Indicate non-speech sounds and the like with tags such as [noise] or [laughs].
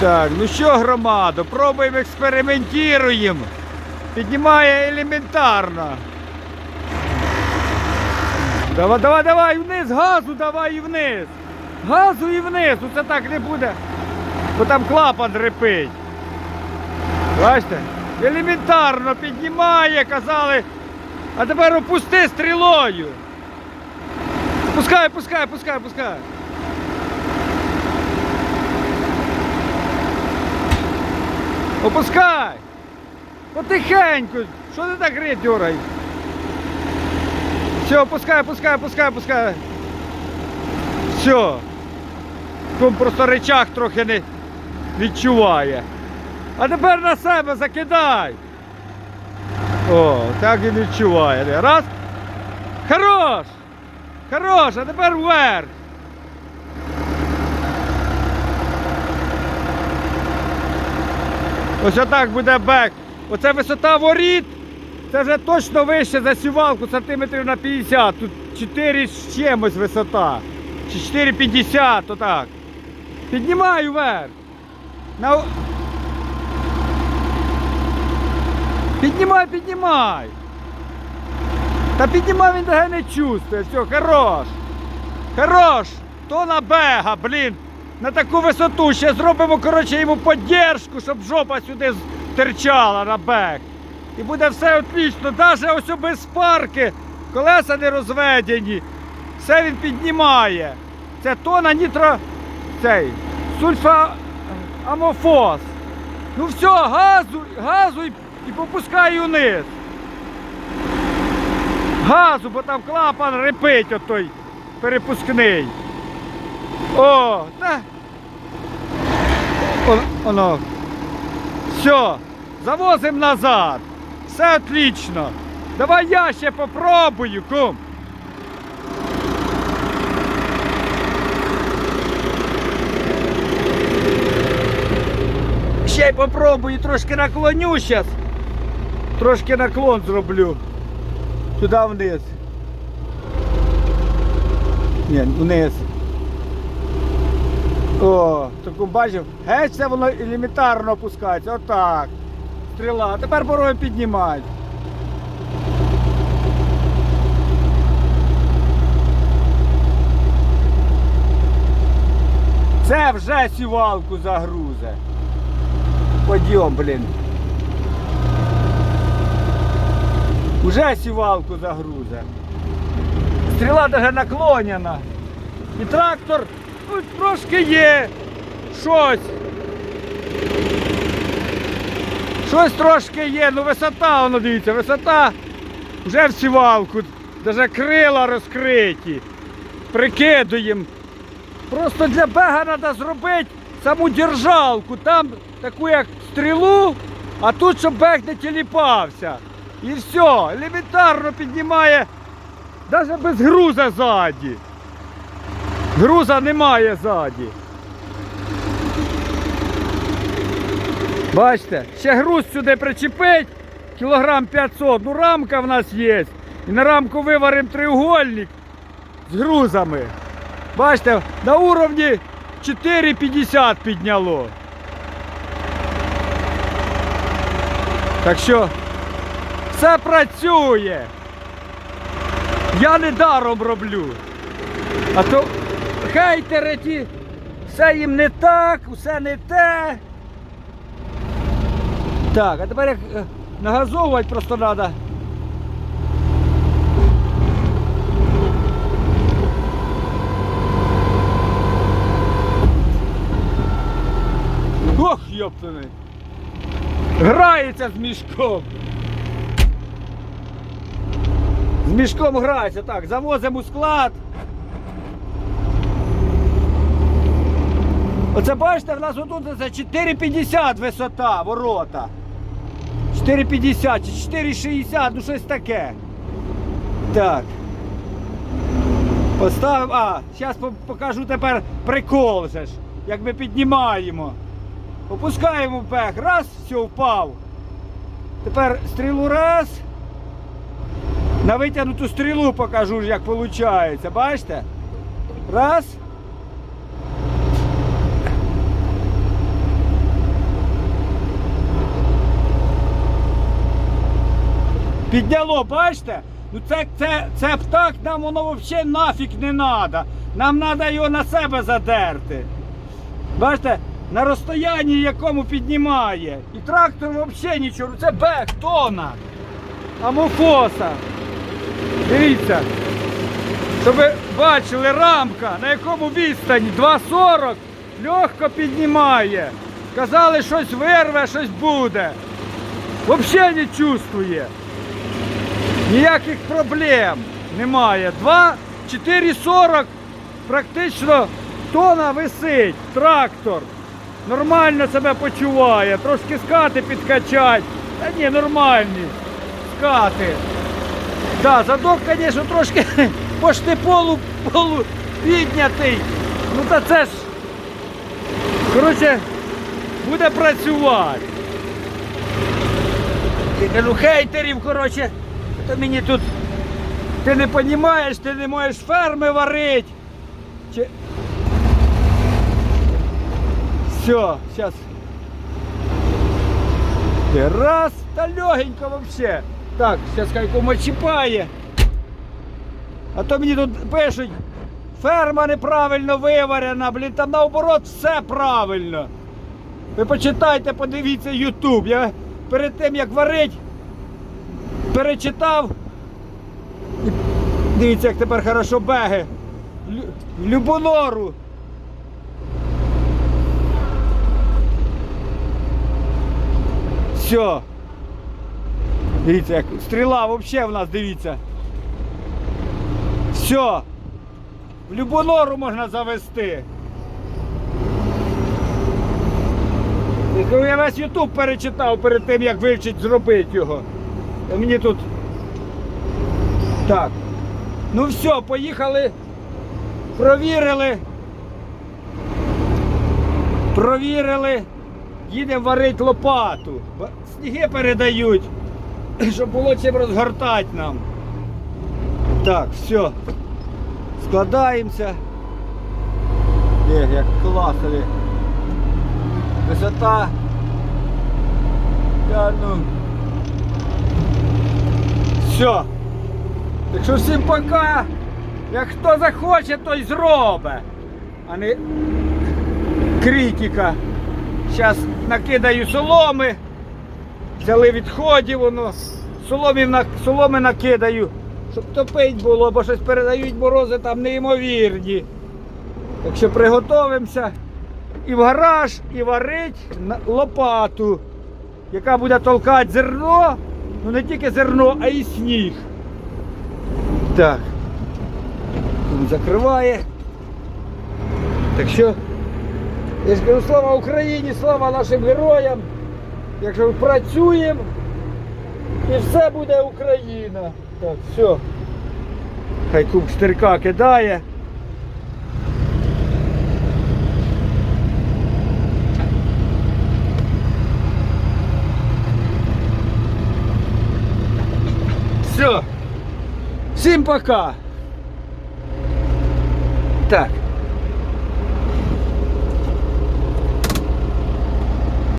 Так, ну що, громадо, пробуємо, експериментуємо. Піднімає елементарно. Давай, давай, давай, вниз, газу давай і вниз. Газу і вниз. Ну це так не буде. Бо там клапан репить. Бачите? Елементарно піднімає, казали. А тепер опусти стрілою. Пускай, пускай, пускай, пускай. Опускай! Потихеньку! Що ти так грить, дюрай? Все, опускай, опускай, опускай, опускай. Все. Тут просто речах трохи не відчуває. А тепер на себе закидай. О, так і відчуває. Раз. Хорош! Хорош, а тепер вверх. Ось отак буде бек. Оце висота воріт. Це вже точно вище за сівалку, сантиметрів на 50. Тут 4 з чимось висота. Чи 4,50, отак. Піднімай вверх. На... Піднімай, піднімай. Та піднімай він тебе не чувствує. Все, хорош. Хорош. То на бега, блін. На таку висоту. Ще зробимо, коротше, йому поддержку, щоб жопа сюди терчала на бег. І буде все отлично. Навіть ось без парки, колеса не розведені. Все він піднімає. Це тона нітро. Цей. Сульфамофос. Ну все, газу, газу і, і попускай униз. Газу, бо там клапан репить отой перепускний. О. О, Оно. Все, завозимо назад. Все отлично. Давай я ще попробую, кум. Ще й попробую, трошки наклоню зараз. Трошки наклон зроблю. Туди вниз. Ні, вниз. О, таку бачив, геть це воно елементарно опускається. Отак. Стріла. Тепер порою піднімати. Це вже сівалку загрузе. Подйом, блін. Уже сівалку загрузе. Стріла даже наклонена. І трактор трошки є. Щось. Щось трошки є, ну висота, воно дивіться, висота вже в сівалку, даже крила розкриті. Прикидуємо. Просто для бега треба зробити саму держалку, там таку як стрілу, а тут щоб бег не тіліпався. І все, елементарно піднімає, навіть без груза ззаді. Груза немає ззаді. Бачите, ще груз сюди причепить, кілограм 500, ну рамка в нас є. І на рамку виваримо треугольник з грузами. Бачите, на уровні 4,50 підняло. Так що все працює. Я не даром роблю. А то хейтери ті, все їм не так, все не те. Так, а тепер як е, нагазовувати просто треба. Ох, йоптаний. Грається з мішком. З мішком грається. Так, завозимо у склад. Оце бачите, в нас отут це 4,50 висота ворота. 4,50 чи 4,60, ну щось таке. Так. Поставимо. А, зараз покажу тепер прикол же ж, як ми піднімаємо. Опускаємо пех. Раз, все, впав. Тепер стрілу раз. На витягнуту стрілу покажу, як виходить. Бачите? Раз. Підняло, бачите? Ну це, це, це птах нам воно взагалі нафіг не треба. Нам треба його на себе задерти. Бачите, на розстоянні якому піднімає. І трактор взагалі нічого. Це бек, тона. Амофоса. Дивіться. Щоб ви бачили рамка, на якому відстані 2,40 легко піднімає. Казали, щось вирве, щось буде. Взагалі не чувствує. Ніяких проблем немає. 2, 4,40 практично тона висить, трактор. Нормально себе почуває. Трошки скати підкачать. Та ні, нормальні скати. Да, задок, звісно, трошки [laughs] пошти полу, полу піднятий. Ну та це ж. Коротше, буде працювати. Я кажу, хейтерів, коротше, то мені тут. Ти не розумієш, ти не можеш ферми варити. Чи... Все, зараз. Раз, та легенько вообще. Так, зараз хай кому чіпає. А то мені тут пишуть, ферма неправильно виварена, блін, там наоборот все правильно. Ви почитайте, подивіться YouTube. Я перед тим як варить, перечитав. Дивіться, як тепер хорошо беги. Любонору. Все. Дивіться, як стріла взагалі в нас, дивіться. Все. В любу нору можна завести. Я весь Ютуб перечитав перед тим, як вивчить зробити його. Мені тут. Так. Ну все, поїхали. Провірили. Провірили. Їдемо варити лопату. Сніги передають, [clears throat] щоб було чим розгортати нам. Так, все. Складаємося. Є, як класові. Висота. Я, ну. Все. Так що всім пока. Як хто захоче, той зробить. А не критика. Зараз накидаю соломи. Взяли відходів воно. На, соломи накидаю, щоб топить було, бо щось передають морози там неймовірні. Так що приготовимося і в гараж, і варить лопату, яка буде толкати зерно, ну не тільки зерно, а й сніг. Так. Він закриває. Так що, я ж кажу, слава Україні, слава нашим героям. Якщо ми працюємо, і все буде Україна. Так, все. Хай куб штирка кидає. Все. Всім пока. Так.